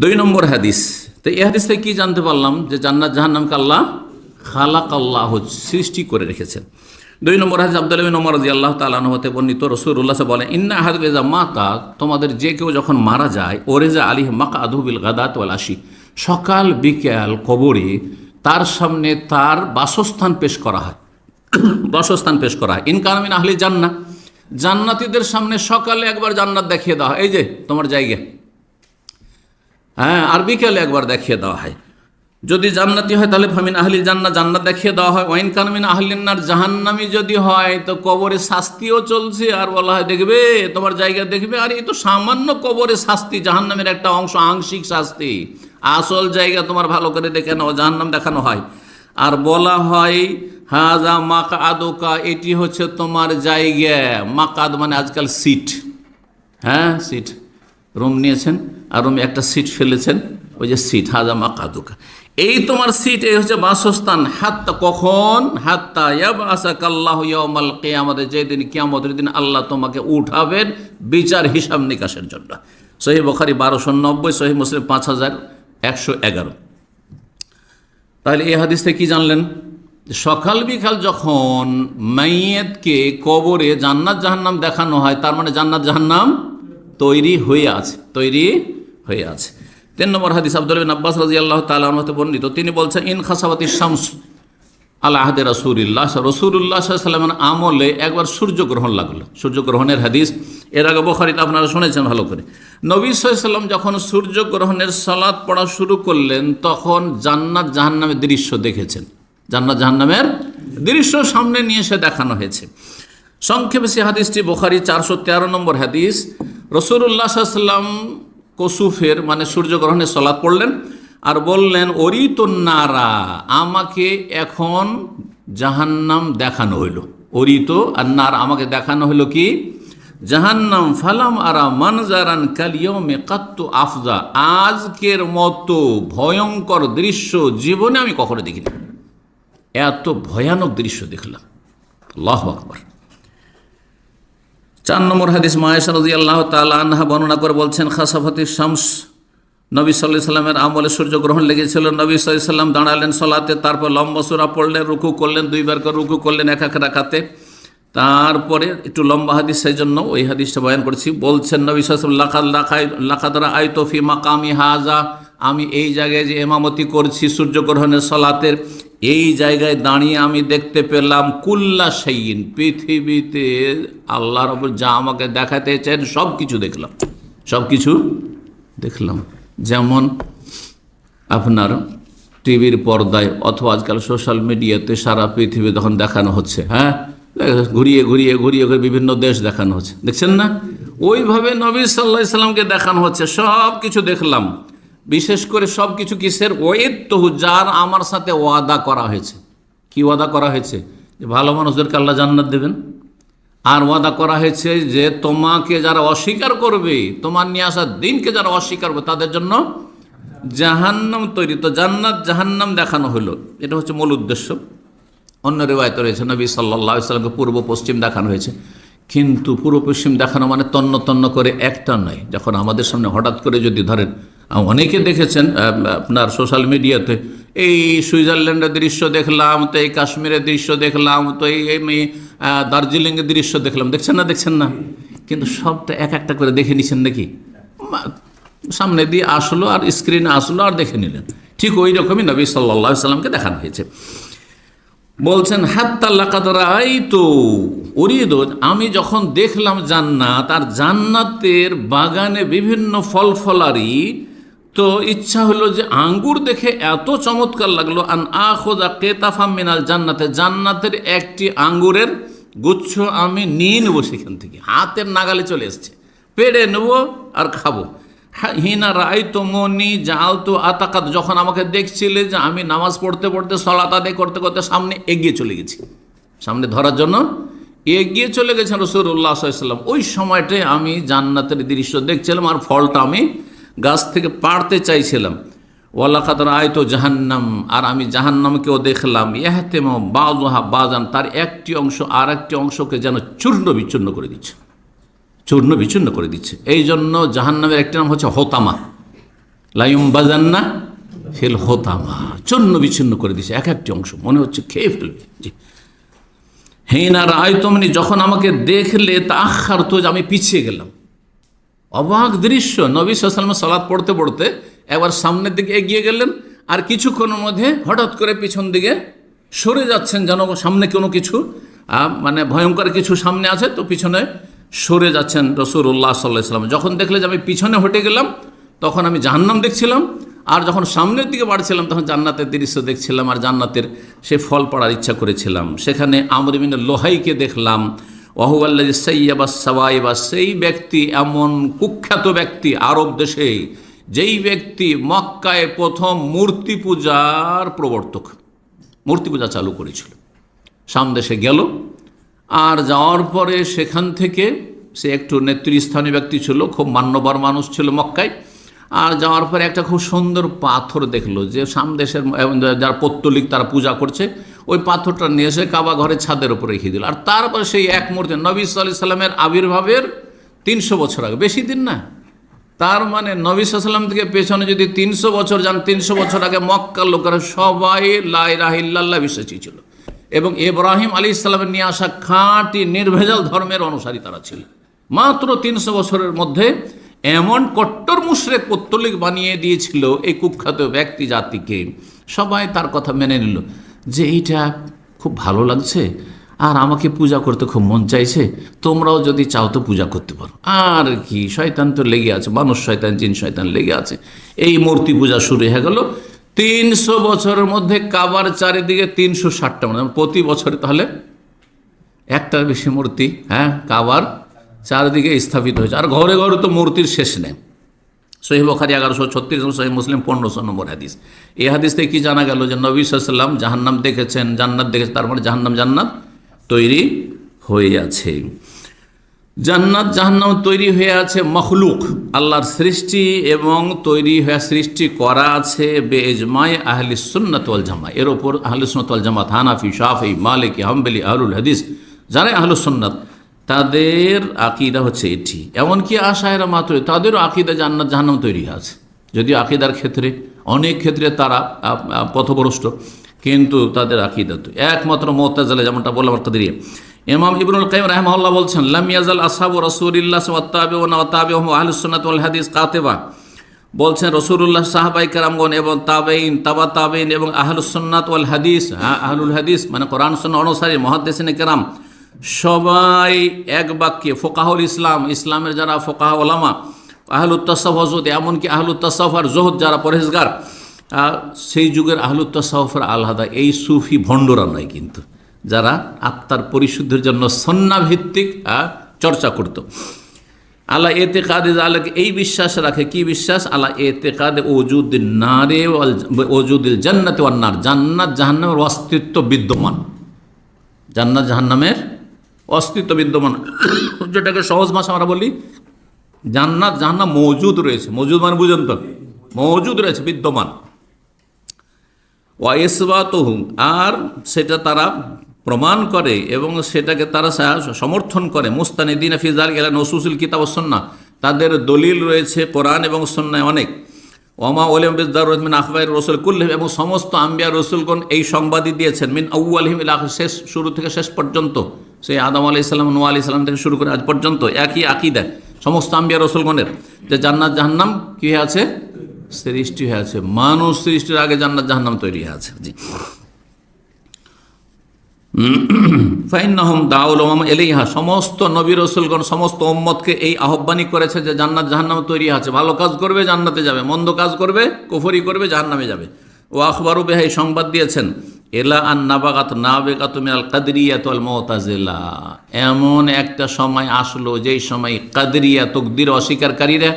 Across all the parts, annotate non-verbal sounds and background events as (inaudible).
দুই নম্বর হাদিস। তো এই হাদিস থেকে কী জানতে পারলাম? যে জান্নাত জাহান্নামকে আল্লাহ খালাক আল্লাহ সৃষ্টি করে রেখেছেন। দুই নম্বর হাদিস আব্দুল নম্বর রাজি আল্লাহ তালান হতে বর্ণিত রসুল্লাহ বলেন, ইন্না হাদা মাতা, তোমাদের যে কেউ যখন মারা যায় ওরেজা আলী মাকা আধুবিল গাদাত আশি, সকাল বিকেল কবরে তার সামনে তার বাসস্থান পেশ করা হয়। (coughs) বাসস্থান পেশ করা হয়। ইনকামিন আহলি জান্না জান্নাতীদের সামনে সকালে একবার জান্নাত দেখিয়ে দেওয়া হয়। এই যে, তোমার জায়গা। হ্যাঁ আর বিকেলে একবার দেখিয়ে দেওয়া হয়। যদি জান্নাতি হয়, তাহলে ফামিন আহলি জান্নাত জান্নাত দেখিয়ে দেওয়া হয়। ওয়াইন কানমিন আহলিনার জাহান্নামি যদি হয়, তো কবরে শাস্তিও চলছে। আর বলা হয়, দেখবে, তোমার জায়গা দেখবে, আর এই তো সামান্য কবরে শাস্তি, জাহান্নামের একটা অংশ, আংশিক শাস্তি। আসল জায়গা তোমার ভালো করে দেখে নাও, জাহান্নাম দেখানো হয়। আর বলা হয়, হাজা মাকা আদোকা এটি হচ্ছে তোমার জায়গা। মাকাদ মানে আজকাল সিট। হ্যাঁ সিট। রুম নিয়েছেন। আর রুমে একটা সিট ফেলেছেন, ওই যে সিট, হাজা মাকাদুকা এই তোমার সিট, এই হচ্ছে বাসস্থান। হাত্তা কখন? হাত্তা ইয়াবাসা কাল্লাহ ইয়ামাল কেয়ামতের যেদিন কিয়ামতের দিন আল্লাহ তোমাকে উঠাবেন বিচার হিসাব নিকাশের জন্য। সহি বখারি বারোশো নব্বই, সহি মুসলিম পাঁচ হাজার একশো এগারো। তাহলে এই হাদিস থেকে কী জানলেন? সকাল বিকাল যখন মাইয়েতকে কবরে জান্নাত জাহান্নাম দেখানো হয়, তার মানে জান্নাত জাহান্নাম তৈরি হয়ে আছে। তৈরি হয়ে আছে। তিন নম্বর হাদিস আব্দুল আব্বাস রাজি আল্লাহ তালাহতে বর্ণিত। তিনি বলছেন, ইন খাসাবাতি শামস আল্লাহ আহাদে রসুল্লাহ রসুল্লাহ সাল্লামের আমলে একবার সূর্যগ্রহণ লাগল। সূর্যগ্রহণের হাদিস, এর আগে বখারিতে আপনারা শুনেছেন ভালো করে। নবী সাল্লাম যখন সূর্যগ্রহণের সালাদ পড়া শুরু করলেন, তখন জান্নাত জাহান্নামের দৃশ্য দেখেছেন। জান্নাত জাহান্নামের দৃশ্য সামনে নিয়ে এসে দেখানো হয়েছে। সংক্ষেপে সে হাদিসটি বোখারি চারশো তেরো নম্বর হাদিস। রসুল্লাহ সাল্লাম কসুফের মানে সূর্যগ্রহণের সলাদ পড়লেন আর বললেন, অরিতন্নারা, আমাকে এখন জাহান্নাম দেখানো হইল। অরিত আর নার আমাকে দেখানো হইল কি? জাহান্নাম ফালাম আরা মানজারান কালিয়মে কাত্তু আফজা। আজকের মতো ভয়ঙ্কর দৃশ্য জীবনে আমি কখনো দেখিনি। এত ভয়ানক দৃশ্য দেখলাম। আল্লাহ আকবর। চার নম্বর হাদিস, মায়েশা রাজি আল্লাহ আনহা বর্ণনা করে বলছেন, খাসাফতি শামস, নবী সাল্লাহ সাল্লামের আমলে সূর্যগ্রহণ লেগেছিল। নবী সাল্লাহ সাল্লাম দাঁড়ালেন সলাতে, তারপর লম্বা সুরা পড়লেন, রুকু করলেন, দুইবার করে রুকু করলেন এক এক রাখাতে তারপরে একটু লম্বা হাদিস, সেই জন্য ওই হাদিসটা বয়ান করছি। বলছেন নবী সাল্লাম লাখাদ লাখাই লাখাদরা আই তফি মাকামি হাজা আমি এই জায়গায় যে এমামতি করছি, সূর্যগ্রহণের সলাতের, এই জায়গায় দাঁড়িয়ে আমি দেখতে পেলাম কুল্লা সেইন পৃথিবীতে আল্লাহর ওপর যা আমাকে দেখাতে চান সব কিছু দেখলাম। সব কিছু দেখলাম। যেমন আপনার টিভির পর্দায় অথবা আজকাল সোশ্যাল মিডিয়াতে সারা পৃথিবী তখন দেখানো হচ্ছে হ্যাঁ? ঘুরিয়ে ঘুরিয়ে ঘুরিয়ে ঘুরে বিভিন্ন দেশ দেখানো হচ্ছে। দেখছেন না? ওইভাবে নবী সাল্লাহ সাল্লামকে দেখানো হচ্ছে সব কিছু দেখলাম। বিশেষ করে সব কিছু কিসের তহু যার আমার সাথে ওয়াদা করা হয়েছে। কি ওয়াদা করা হয়েছে? যে ভালো মানুষদেরকে আল্লাহ জান্নাত দেবেন। আর ওয়াদা করা হয়েছে যে তোমাকে যারা অস্বীকার করবে, তোমার নিয়ে আসার দিনকে যারা অস্বীকার করবে, তাদের জন্য জাহান্নাম তৈরি। তো জান্নাত জাহান্নাম দেখানো হলো। এটা হচ্ছে মূল উদ্দেশ্য। অন্য রেওয়ায়ত রয়েছে, নবী সাল্লাহ সাল্লামকে পূর্ব পশ্চিম দেখানো হয়েছে। কিন্তু পূর্ব পশ্চিম দেখানো মানে তন্ন তন্ন করে একটা নয়। যখন আমাদের সামনে হঠাৎ করে যদি ধরেন অনেকে দেখেছেন আপনার সোশ্যাল মিডিয়াতে এই সুইজারল্যান্ডের দৃশ্য দেখলাম, তো এই কাশ্মীরের দৃশ্য দেখলাম, তো এই দার্জিলিংয়ের দৃশ্য দেখলাম। দেখছেন না দেখছেন না? কিন্তু সবটা এক একটা করে দেখে নিছেন নাকি? সামনে দিয়ে আসলো আর স্ক্রিনে আসলো আর দেখে নিলেন। ঠিক ওই রকমই নবী সাল্লা সাল্লামকে দেখানো হয়েছে। বলছেন হাত্তাল্লাকাদারাই তো অরিদ আমি যখন দেখলাম জান্নাত, আর জান্নাতের বাগানে বিভিন্ন ফল ফলারি তো ইচ্ছা হলো যে আঙ্গুর দেখে এত চমৎকার লাগল, আন আখোদা কেতাফাম মিনাল জান্নাতে, জান্নাতের একটি আঙ্গুরের গুচ্ছ আমি নিয়ে নেব সেখান থেকে, হাতের নাগালে চলে এসছে। পেড়ে নেব আর খাব। হিনা রায় তো মনি জাল তো আতাকাত, যখন আমাকে দেখছিলে যে আমি নামাজ পড়তে পড়তে, সলাত আদায় করতে করতে সামনে এগিয়ে চলে গেছি। সামনে ধরার জন্য এগিয়ে চলে গেছেন রসুল্লাহ সাল্লাম ওই সময়টায় আমি জান্নাতের দৃশ্য দেখছিলাম আর ফলটা আমি গাছ থেকে পাড়তে চাইছিলাম। ওয়াল্লা খাতার আয়তো জাহান্নাম, আর আমি জাহান্নামকেও দেখলাম। ইহাতেম বাজহা বাজান তার একটি অংশ আর একটি অংশকে যেন চূর্ণ বিচ্ছিন্ন করে দিচ্ছে। চূর্ণ বিচ্ছিন্ন করে দিচ্ছে। এই জন্য জাহান্নামের একটি নাম হচ্ছে হোতামা। লাইম বাজান্না ফেল হোতামা, চূর্ণ বিচ্ছিন্ন করে দিচ্ছে এক একটি অংশ। মনে হচ্ছে খেয়ে ফেলবে। জি। হেনা রায় তমনি যখন আমাকে দেখলে তা আখার তো আমি পিছিয়ে গেলাম। অবাক দৃশ্য। নবী সাল্লাম সালাদ পড়তে পড়তে একবার সামনের দিকে এগিয়ে গেলেন আর কিছুক্ষণের মধ্যে হঠাৎ করে পিছন দিকে সরে যাচ্ছেন যেন সামনে কোনো কিছু মানে ভয়ঙ্কর কিছু সামনে আছে, তো পিছনে সরে যাচ্ছেন রসুল্লাহ সাল্লাহ সাল্লাম যখন দেখলে যে আমি পিছনে হটে গেলাম, তখন আমি জাহান্নাম দেখছিলাম আর যখন সামনের দিকে বাড়ছিলাম, তখন জান্নাতের দৃশ্য দেখছিলাম আর জান্নাতের সে ফল পড়ার ইচ্ছা করেছিলাম। সেখানে আমরিমিন লোহাইকে দেখলাম। ওহুয়াল্লা সৈয়াবা সাবাইবা সেই ব্যক্তি এমন কুখ্যাত ব্যক্তি আরব দেশে, যেই ব্যক্তি মক্কায় প্রথম মূর্তি পূজার প্রবর্তক, মূর্তি পূজা চালু করেছিল। সামদেশে গেল, আর যাওয়ার পরে সেখান থেকে সে একটু নেতৃস্থানীয় ব্যক্তি ছিল, খুব মান্যবর মানুষ ছিল মক্কায়, আর যাওয়ার পরে একটা খুব সুন্দর পাথর দেখল যে সামদেশের যারা পত্তলিক তারা পূজা করছে ওই পাথরটা নিয়ে এসে কাবা ঘরের ছাদের উপরে রেখে দিল। আর তারপর সেই এক মুহূর্তে নবী সাল্লাহ সাল্লামের আবির্ভাবের তিনশো বছর আগে, বেশি দিন না, তার মানে নবী সাল্লাম থেকে পেছনে যদি তিনশো বছর যান, তিনশো বছর আগে মক্কার লোকেরা সবাই লাই রাহিল্লাহ বিশ্বাসী ছিল। এবং ইব্রাহিম আলী ইসলামের নিয়ে আসা খাঁটি নির্ভেজাল ধর্মের অনুসারী তারা ছিল। মাত্র তিনশো বছরের মধ্যে এমন কট্টর মুশরেক পত্তলিক বানিয়ে দিয়েছিল এই কুখ্যাত ব্যক্তি জাতিকে। সবাই তার কথা মেনে নিল। যে এইটা খুব ভালো লাগছে আর আমাকে পূজা করতে খুব মন চাইছে, তোমরাও যদি চাও তো পূজা করতে পারো। আর কি, শয়তান তো লেগে আছে, মানুষ শয়তান, জিন শয়তান লেগে আছে। এই মূর্তি পূজা শুরু হয়ে গেল। তিনশো বছরের মধ্যে কাবার চারিদিকে তিনশো ষাটটা মানে প্রতি বছরে তাহলে একটার বেশি মূর্তি হ্যাঁ কাবার চারিদিকে স্থাপিত হয়েছে। আর ঘরে ঘরে তো মূর্তির শেষ নেই। সহি বখারি এগারোশো ছত্রিশ সহি মুসলিম পনেরোশো নম্বর হাদিস। এই হাদিস থেকে কি জানা গেল যে নবী সাল্লাম জাহান্নাম দেখেছেন, জান্নাত দেখেছেন, তার মানে জাহান্নাম জান্নাত তৈরি হয়ে আছে। জান্নাত জাহান্নাম তৈরি হয়ে আছে মখলুক, আল্লাহর সৃষ্টি এবং তৈরি হয়ে সৃষ্টি করা আছে বেজমায় আহলি সুন্নতল জামা এর ওপর আহলি সুন্নত ওয়াল জামাত, হানাফি, শাফি, মালিক, হাম্বেলি, আহলুল হাদিস যারা আহলু সুন্নাত তাদের আকিদা হচ্ছে এটি। এমনকি আশায়রা মাত্র তাদেরও আকিদা জান্নাত জাহান্নাম তৈরি আছে। যদিও আকিদার ক্ষেত্রে অনেক ক্ষেত্রে তারা পথভ্রষ্ট কিন্তু তাদের আকিদা তো। একমাত্র মোত্তাজালে যেমনটা বললাম কাদিরিয়া ইমাম ইবনুল কাইম রাহমাহুল্লাহ বলছেন লাম ইয়াজাল আসহাবু রাসূলিল্লাহ ওয়াত্তাবি সুন্নাত ওয়াল হাদিস কাতিবা। বলছেন রসুল্লাহ সাহাবাই কারামগণ এবং তাবেইন তাবা তাবেইন এবং আহলুস সুন্নাত ওয়াল হাদিস হ্যাঁ, আহলুল হাদিস মানে কোরআন সুন্নাহ অনুসারী মহাদ্দেশিনে কেরাম সবাই এক বাক্যে ফোকাহুল ইসলাম ইসলামের যারা ফোকাহ ওলামা আহলুত তসাফ হজরত এমনকি আহলুত তসাফ আর জোহদ যারা আহ, সেই যুগের আহলুত তসাফের আলাদা। এই সুফি ভণ্ডরা নয় কিন্তু যারা আত্মার পরিশুদ্ধির জন্য সন্নাভিত্তিক চর্চা করত। আল্লাহ এতে কাদে আল্লাহকে এই বিশ্বাস রাখে। কি বিশ্বাস? আল্লাহ এতে কাদে ওজুদ নারে ওজুদিল জান্নাত ওয়ান্নার জান্নাত জাহান্নামের অস্তিত্ব বিদ্যমান। জান্নাত জাহান্নামের অস্তিত্ব বিদ্যমান। যেটাকে সহজ ভাষা আমরা বলি জান্নাত, জাহান্নাম মজুদ রয়েছে। মজুদ মানে বুঝেন তো। মজুদ রয়েছে, বিদ্যমান। ওয়াইসবাতহু আর সেটা তারা প্রমাণ করে এবং সেটাকে তারা সমর্থন করে। মুস্তানিদিন ফিজাল গেলা নসুসুল কিতাব সন্না তাদের দলিল রয়েছে কোরআন এবং সন্ন্যায় অনেক। ওমা ওলিম বিজদার রহমিন রসুল কুল্লিম এবং সমস্ত আম্বিয়া রসুলগণ এই সংবাদই দিয়েছেন। মিন আউ আলহিম শেষ, শুরু থেকে শেষ পর্যন্ত। সেই আদম আলি ইসলাম নু আলি ইসলাম থেকে শুরু করে আজ পর্যন্ত একই আকিদা, সমস্ত আম্বিয়া রসুলগণের। যে জান্নাত জাহান্নাম কি হয়ে আছে? সৃষ্টি হয়ে আছে। মানুষ সৃষ্টির আগে জান্নাত জাহান্নাম তৈরি হয়ে আছে। জি। ফাইন্নাহম দাউল ওমাম এলেইহা সমস্ত নবী রসুলগণ, সমস্ত ওম্মতকে এই আহ্বানই করেছে যে জান্নাত জাহান্নাম তৈরি আছে। ভালো কাজ করবে, জান্নাতে যাবে। মন্দ কাজ করবে, কুফরি করবে, জাহান্নামে যাবে। ও আখবরু বেহাই সংবাদ দিয়েছেন। এলা আন নাবাগাত না বেগাত মিনাল কাদরিয়াত আল মতাজেলা। এমন একটা সময় আসলো যেই সময় কাদরিয়া তকদির অস্বীকারীরা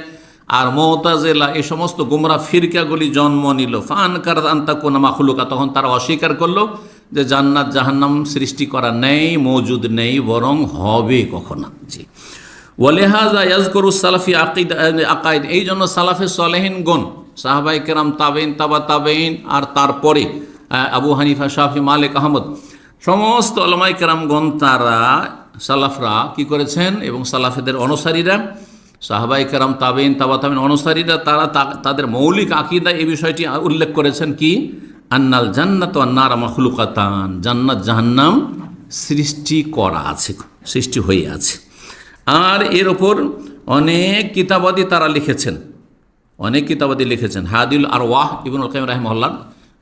আর মতাজেলা এই সমস্ত গুমরা ফিরকাগুলি জন্ম নিল। ফান কার আন্তা কোন মাখলুকা তখন তারা অস্বীকার করল যে জান্নাত জাহান্নাম সৃষ্টি করা নেই, মজুদ নেই, বরং হবে কখনো। জি। ওয়ালেহাজা ইয়াজকরু সালাফি আকিদ, আকাইদ এই জন্য সালাফে সলেহিন গণ সাহাবাই কেরাম তাবেইন তাবা তাবেইন আর তারপরে আবু হানিফা, শাফি, মালিক, আহমদ। সমস্ত আলমাই কেরামগণ তারা, সালাফরা কি করেছেন এবং সালাফেদের অনুসারীরা সাহাবাই কেরাম তাবেন তাবা তাবিন অনুসারীরা, তারা তাদের মৌলিক আকিদা এই বিষয়টি উল্লেখ করেছেন কি? আন্নাল জান্নাত আন্নার মখলুকাতান। জান্নাত জাহান্নাম সৃষ্টি করা আছে, সৃষ্টি হয়ে আছে। আর এর ওপর অনেক কিতাবাদি তারা লিখেছেন। অনেক কিতাবাদি লিখেছেন। হাদিউল আর ওয়াহ ইবনুল কাইম রাহমহল্লা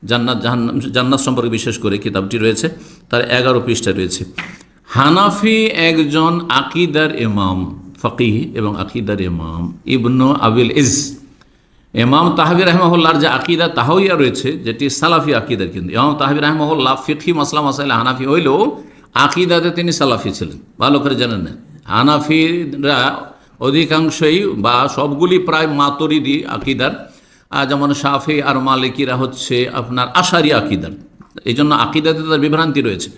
জান্নাত, জাহান্নাম, জান্নাত সম্পর্কে বিশেষ করে কিতাবটি রয়েছে, তার এগারো পৃষ্ঠা রয়েছে। হানাফি একজন আকিদার ইমাম, ফকিহ এবং আকিদার ইমাম, ইবনু আবিল ইজ ইমাম তাহাবি রহমহল্লার যে আকিদা তাহাইয়া রয়েছে, যেটি সালাফি আকিদার কিন্তু। ইমাম তাহাবি রহমহল্লা ফিকি মাসলা মাসাইল হানাফি হইলেও আকিদাতে তিনি সালাফি ছিলেন। ভালো করে জানেন না। হানাফিরা অধিকাংশই বা সবগুলি প্রায় মাতরিদি আকিদার যেমন শাফি আর মালিকিরা হচ্ছে আপনার আশারি আকিদার। এই জন্য আকিদাতে তাদের বিভ্রান্তি রয়েছে।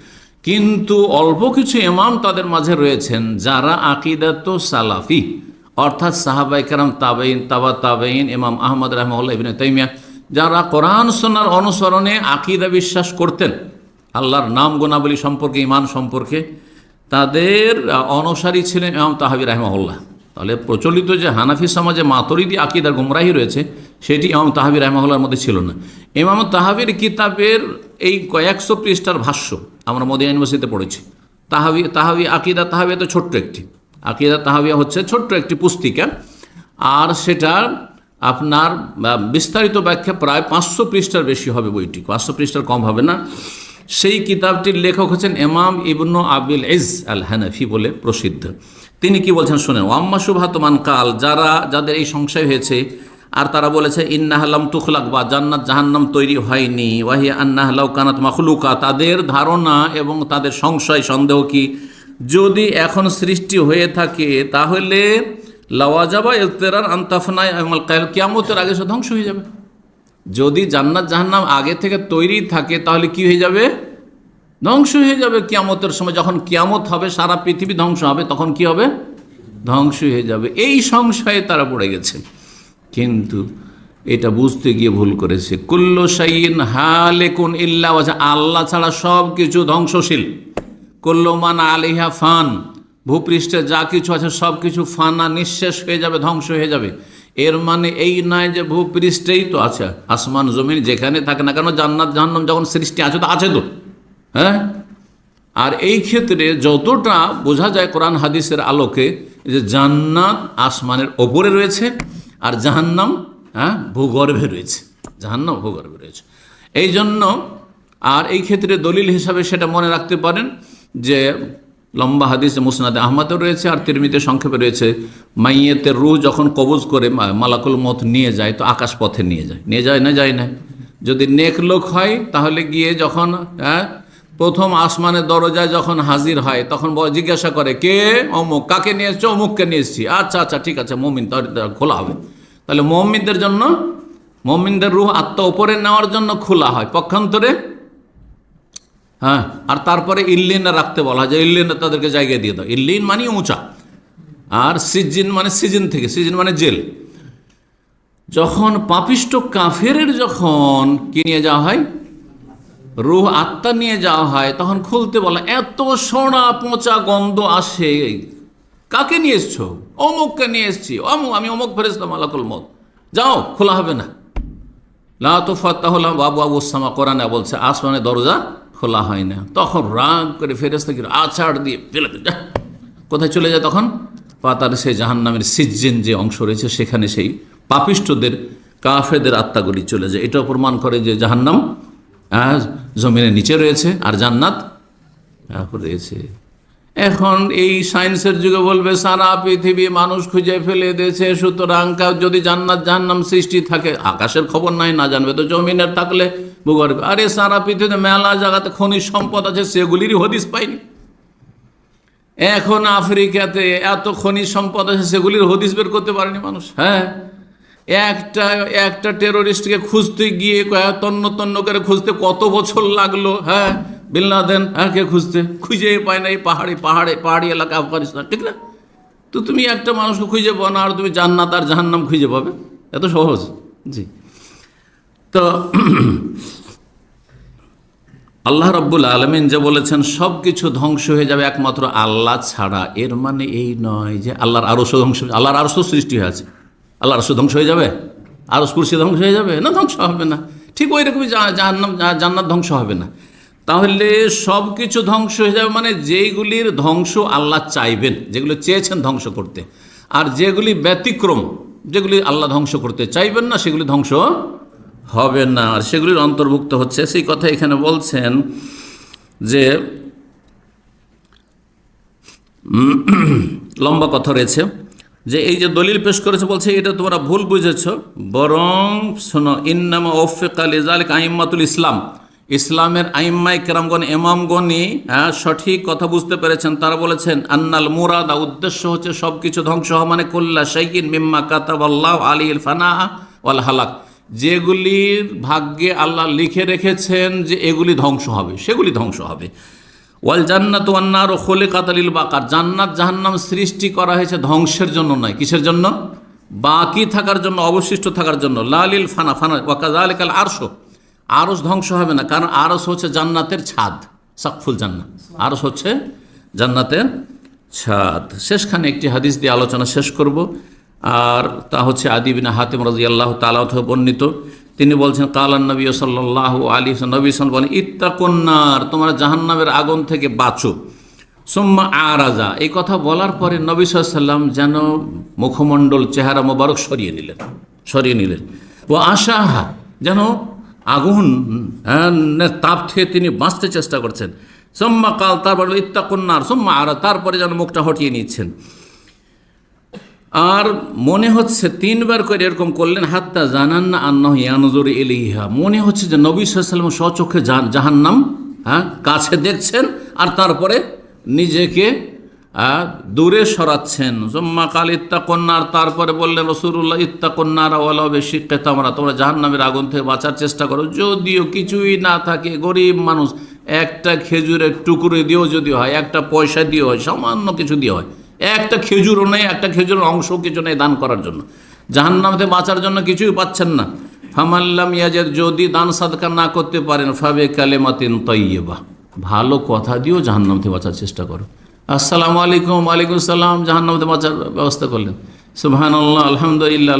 কিন্তু অল্প কিছু ইমাম তাদের মাঝে রয়েছেন যারা আকিদাত সালাফি। অর্থাৎ সাহাবাই কারাম তাবেইন তাবা তাবেইন ইমাম আহমদ রহমাল্লাহ ইবিন তাইমিয়া, যারা কোরআন সোনার অনুসরণে আকিদা বিশ্বাস করতেন। আল্লাহর নাম গোনাবলী সম্পর্কে ইমান সম্পর্কে। তাদের অনুসারী ছিলেন ইমাম তাহাবি রহমাউল্লাহ তাহলে প্রচলিত যে হানাফি সমাজে মাতরিদি আকিদার গুমরাহি রয়েছে, সেটি ইমাম তাহাবি রহমাউল্লাহর মধ্যে ছিল না। ইমাম তাহাবির কিতাবের এই কয়েকশো পৃষ্ঠার ভাষ্য আমরা মোদিয়া ইউনিভার্সিটিতে পড়েছি। তাহাবি তাহাবি আকিদা তাহাবিয়া তো ছোট্ট একটি। আকিদা তাহাবিয়া হচ্ছে ছোট্ট একটি পুস্তিকা। আর সেটা আপনার বিস্তারিত ব্যাখ্যা প্রায় পাঁচশো পৃষ্ঠার বেশি হবে বইটি। পাঁচশো পৃষ্ঠার কম হবে না। সেই কিতাবটির লেখক হচ্ছেন এমাম ইবনু আবিল ইজ আল হানাফি বলে প্রসিদ্ধ। তিনি কি বলছেন শোনেন, ওয়াম্মা সুভাতমান কাল যারা, যাদের এই সংশয় হয়েছে, আর তারা বলেছে ইন্নাহালাম তুখলাক বা জান্নাত জাহান্নাম তৈরি হয়নি। ওয়াহিয়া আন্নাহালাউ কানাত মাখলুকা, তাদের ধারণা এবং তাদের সংশয়, সন্দেহ কি? যদি এখন সৃষ্টি হয়ে থাকে, তাহলে লাওয়াজাবা ইফতেরার আন্তাফনায় কিয়ামতের আগে সে ধ্বংস হয়ে যাবে। যদি জান্নাত জাহান্নাম আগে থেকে তৈরি থাকে, তাহলে কি হয়ে যাবে? ধ্বংস হয়ে যাবে কিয়ামতের সময়। যখন কিয়ামত হবে, সারা পৃথিবী ধ্বংস হবে, তখন কি হবে? ধ্বংস হয়ে যাবে। এই সংশয়ে তারা পড়ে গেছে। কিন্তু এটা বুঝতে গিয়ে ভুল করেছে। কুল্ল সাইন হালেকুন ইল্লা আল্লাহ ছাড়া সব কিছু ধ্বংসশীল। কল্লমান আলিহা ফান। ভূপৃষ্ঠে যা কিছু আছে, সব কিছু ফানা নিঃশেষ হয়ে যাবে, ধ্বংস হয়ে যাবে। এর মানে এই নয় যে ভূপৃষ্ঠেই তো আছে। আসমান, জমিন যেখানে থাকে না কেন, জান্নাত, জাহান্নাম যখন সৃষ্টি আছে, তো আছে তো। হ্যাঁ? আর এই ক্ষেত্রে যতটা বোঝা যায় কোরআন হাদিসের আলোকে যে জান্নাত আসমানের ওপরে রয়েছে আর জাহান্নাম হ্যাঁ ভূগর্ভে রয়েছে। জাহান্নাম, ভূগর্ভে রয়েছে। এই জন্য আর এই ক্ষেত্রে দলিল হিসাবে সেটা মনে রাখতে পারেন যে লম্বা হাদিস মুসনাদে আহমদও রয়েছে আর তিরমিতে সংক্ষেপে রয়েছে মাইয়েতের রু যখন কবজ করে মালাকুল মত নিয়ে যায় তো আকাশ পথে নিয়ে যায়। নিয়ে যায় না যায় না। যদি নেক লোক হয় তাহলে গিয়ে যখন হ্যাঁ প্রথম আসমানের দরজায় যখন হাজির হয়, তখন জিজ্ঞাসা করে, কে? অমুক? কাকে নিয়ে এসছো? অমুককে নিয়ে এসছি? আচ্ছা আচ্ছা ঠিক আছে, মমিন খোলা হবে। তাহলে মমিনদের জন্য, মমিনদের রুহ আত্মা ওপরে নেওয়ার জন্য খোলা হয় পক্ষান্তরে। হ্যাঁ আর তারপরে ইল্লিনে রাখতে বলা হয়, যে ইল্লিনে তাদেরকে জায়গায় দিয়ে দাও। ইল্লিন মানে উঁচা, আর সিজিন মানে সিজন থেকে, সিজন মানে জেল। যখন পাপিষ্ট কাফেরের যখন কি নিয়ে যাওয়া হয়? রুহ আত্মা নিয়ে যাওয়া হয়, তখন খুলতে বলা, এত সোনা পচা গন্ধ আসে কাকে নিয়ে এসছো? অমুককে নিয়ে এসছি। অমুক, আমি অমুক ফেরেস্তাম আলাকুল মত যাও, খোলা হবে না। লা তো লাফাত্তাহলা বাবু আবু সামা, কোরআনে বলছে আসমানে দরজা খোলা হয় না। তখন রাগ করে ফেরেস্তা কি আছাড় দিয়ে ফেলে যা। কোথায় চলে যায় তখন? পাতার সেই জাহান নামের সিজ্জেন যে অংশ রয়েছে, সেখানে সেই পাপিষ্টদের কাফেদের আত্মাগুলি চলে যায়। এটাও প্রমাণ করে যে জাহান্নাম জমিনের নিচে রয়েছে আর জান্নাত রয়েছে। এখন এই সায়েন্সের যুগে বলবে, সারা পৃথিবী মানুষ খুঁজে ফেলে দিয়েছে, সুতরাং যদি জান্নাত জাহান্নাম সৃষ্টি থাকে, আকাশের খবর নাই, না জানবে তো জমিনের থাকলে ভূগর্ভে। আরে সারা পৃথিবীতে মেলা জায়গাতে খনিজ সম্পদ আছে, সেগুলিরই হদিস পাইনি। এখন আফ্রিকাতে এত খনিজ সম্পদ আছে, সেগুলির হদিস বের করতে পারেনি মানুষ। হ্যাঁ একটা একটা টেরোরিস্টকে খুঁজতে গিয়ে তন্ন তন্ন করে খুঁজতে কত বছর লাগল? হ্যাঁ বিল্লাদেন হ্যাঁ কে খুঁজতে? খুঁজে পায় না এই পাহাড়ে পাহাড়ে, পাহাড়ি এলাকা আফগানিস্তান, ঠিক না? তো তুমি একটা মানুষকে খুঁজে পাও না, আর তুমি জান্নাত আর জাহান্নাম খুঁজে পাবে? এত সহজ। জি। তো (clears throat) আল্লাহ রব্বুল আলমিন যে বলেছেন সব কিছু ধ্বংস হয়ে যাবে একমাত্র আল্লাহ ছাড়া। এর মানে এই নয় যে আল্লাহর আরস ধ্বংস, আল্লাহর আরস সৃষ্টি হয়েছে আল্লাহর আরস ধ্বংস হয়ে যাবে? আরস কুরসি ধ্বংস হয়ে যাবে? না, ধ্বংস হবে না। ঠিক ওই রকমই জাহান্নাম ধ্বংস হবে না। তাহলে সব কিছু ধ্বংস হয়ে যাবে মানে যেইগুলির ধ্বংস আল্লাহ চাইবেন, যেগুলো চেয়েছেন ধ্বংস করতে। আর যেগুলি ব্যতিক্রম, যেগুলি আল্লাহ ধ্বংস করতে চাইবেন না, সেগুলি ধ্বংস হবে না। আর সেগুলির অন্তর্ভুক্ত হচ্ছে, সেই কথা এখানে বলছেন যে লম্বা কথা রয়েছে। যে এই যে দলিল পেশ করেছে বলছে এটা তোমরা ভুল বুঝেছ। বরং শোনো ইন্নামা আলী জালিক আইম্মাতুল ইসলাম। ইসলামের আইম্মাই কেরামগণ এমামগণই হ্যাঁ, সঠিক কথা বুঝতে পেরেছেন। তারা বলেছেন আন্নাল মুরাদা উদ্দেশ্য হচ্ছে সব কিছু ধ্বংস হওয়া মানে কল্লা শাইকিন মিম্মা কাতাব আল্লাহ আলী ফানা ওয়াল হালাক। যেগুলির ভাগ্যে আল্লাহ লিখে রেখেছেন যে এগুলি ধ্বংস হবে সেগুলি ধ্বংস হবে। ওয়াল জান্নাত ওয়ান্নার ও খোলে কাতালিল বাকার। জান্নাত জাহান্নাম সৃষ্টি করা হয়েছে ধ্বংসের জন্য নয়। কিসের জন্য? বাকি থাকার জন্য, অবশিষ্ট থাকার জন্য। লালিল ফানা ফানা ওয়াকাজ আলিকাল আরশো। আরস ধ্বংস হবে না, কারণ আরস হচ্ছে জান্নাতের ছাদ, সাকফুল জান্নাত। আরস হচ্ছে জান্নাতের ছাদ। শেষখানে একটি হাদিস দিয়ে আলোচনা শেষ করব। আর তা হচ্ছে আদিবিনা হাতিম রাজি আল্লাহ তালাহ বর্ণিত। তিনি বলছেন কালান নবী সাল্লাহ আলী নবী সাল বলেন ইত্তাকন্যার তোমরা জাহান্নামের আগুন থেকে বাঁচো। সোম্মা আরাজা এই কথা বলার পরে নবী সাল্লাম যেন মুখমণ্ডল চেহারা মোবারক সরিয়ে নিলেন সরিয়ে নিলেন। ও আশাহা যেন আগুন হ্যাঁ, তাপ থেকে তিনি বাঁচতে চেষ্টা করছেন। সোম্মা কাল তারপর ইত্তাকন্যার সোম্মা আরা তারপরে যেন মুখটা হটিয়ে নিচ্ছেন। আর মনে হচ্ছে তিনবার করে এরকম করলেন, হাত্তা জানান না আন্না ইয়ানজুর এলিহা মনে হচ্ছে যে নবী সাল্লাম স্বচক্ষে জাহান্নাম হ্যাঁ কাছে দেখছেন আর তারপরে নিজেকে দূরে সরাচ্ছেন। জম্মা কাল ইত্তাকন্যার তারপরে বললেন রসুল্লাহ ইত্তাকন্যারা ওলা বেশি কেতামরা তোমরা জাহান্নামের আগুন থেকে বাঁচার চেষ্টা করো। যদিও কিছুই না থাকে, গরিব মানুষ, একটা খেজুরের টুকরো দিয়েও যদি হয়, একটা পয়সা দিয়ে হয়, সামান্য কিছু দিয়ে হয় একটা খেজুরও নেই, একটা খেজুরের অংশ কিছু নেই দান করার জন্য। জাহান্নামতে বাঁচার জন্য কিছুই পাচ্ছেন না। ফামাল্লাম ইয়াজের যদি দান সাদকা না করতে পারেন, ফাবে কালেমাতিন তৈবা ভালো কথা দিয়েও জাহান্নাম থেকে বাঁচার চেষ্টা করো। আসসালামু আলাইকুম, ওয়ালাইকুম সালাম, জাহান্নাম থেকে বাঁচার ব্যবস্থা করলেন। সুবহানাল্লাহ, আলহামদুলিল্লাহ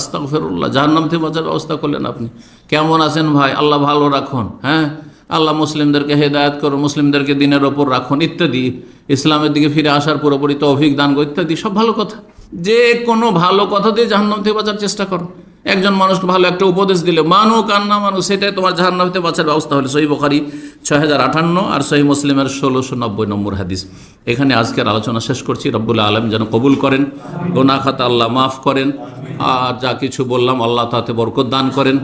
আস্তাগফিরুল্লাহ। জাহান্নাম থেকে বাঁচার ব্যবস্থা করলেন আপনি। কেমন আছেন ভাই? আল্লাহ ভালো রাখুন হ্যাঁ? আল্লাহ মুসলিমদেরকে হেদায়ত করো, মুসলিমদেরকে দিনের ওপর রাখুন ইত্যাদি। ইসলামের দিকে ফিরে আসার পুরোপুরি তৌফিক দান করো, ইত্যাদি, সব ভালো কথা। যে কোনো ভালো কথা দিয়ে জাহান্নাম থেকে বাঁচার চেষ্টা করো। একজন মানুষকে ভালো একটা উপদেশ দিলে মানুক কান্না না মানুষ সেটাই তোমার জাহান্নাম থেকে বাঁচার ব্যবস্থা হলে। সহি বখারি ছয় হাজার আটান্ন আর সহি মুসলিমের ষোলোশো নব্বই নম্বর হাদিস। এখানে আজকের আলোচনা শেষ করছি। রব্বুল আলম যেন কবুল করেন গোনা খাতা আল্লাহ মাফ করেন, আর যা কিছু বললাম আল্লাহ তাতে বরকত দান করেন।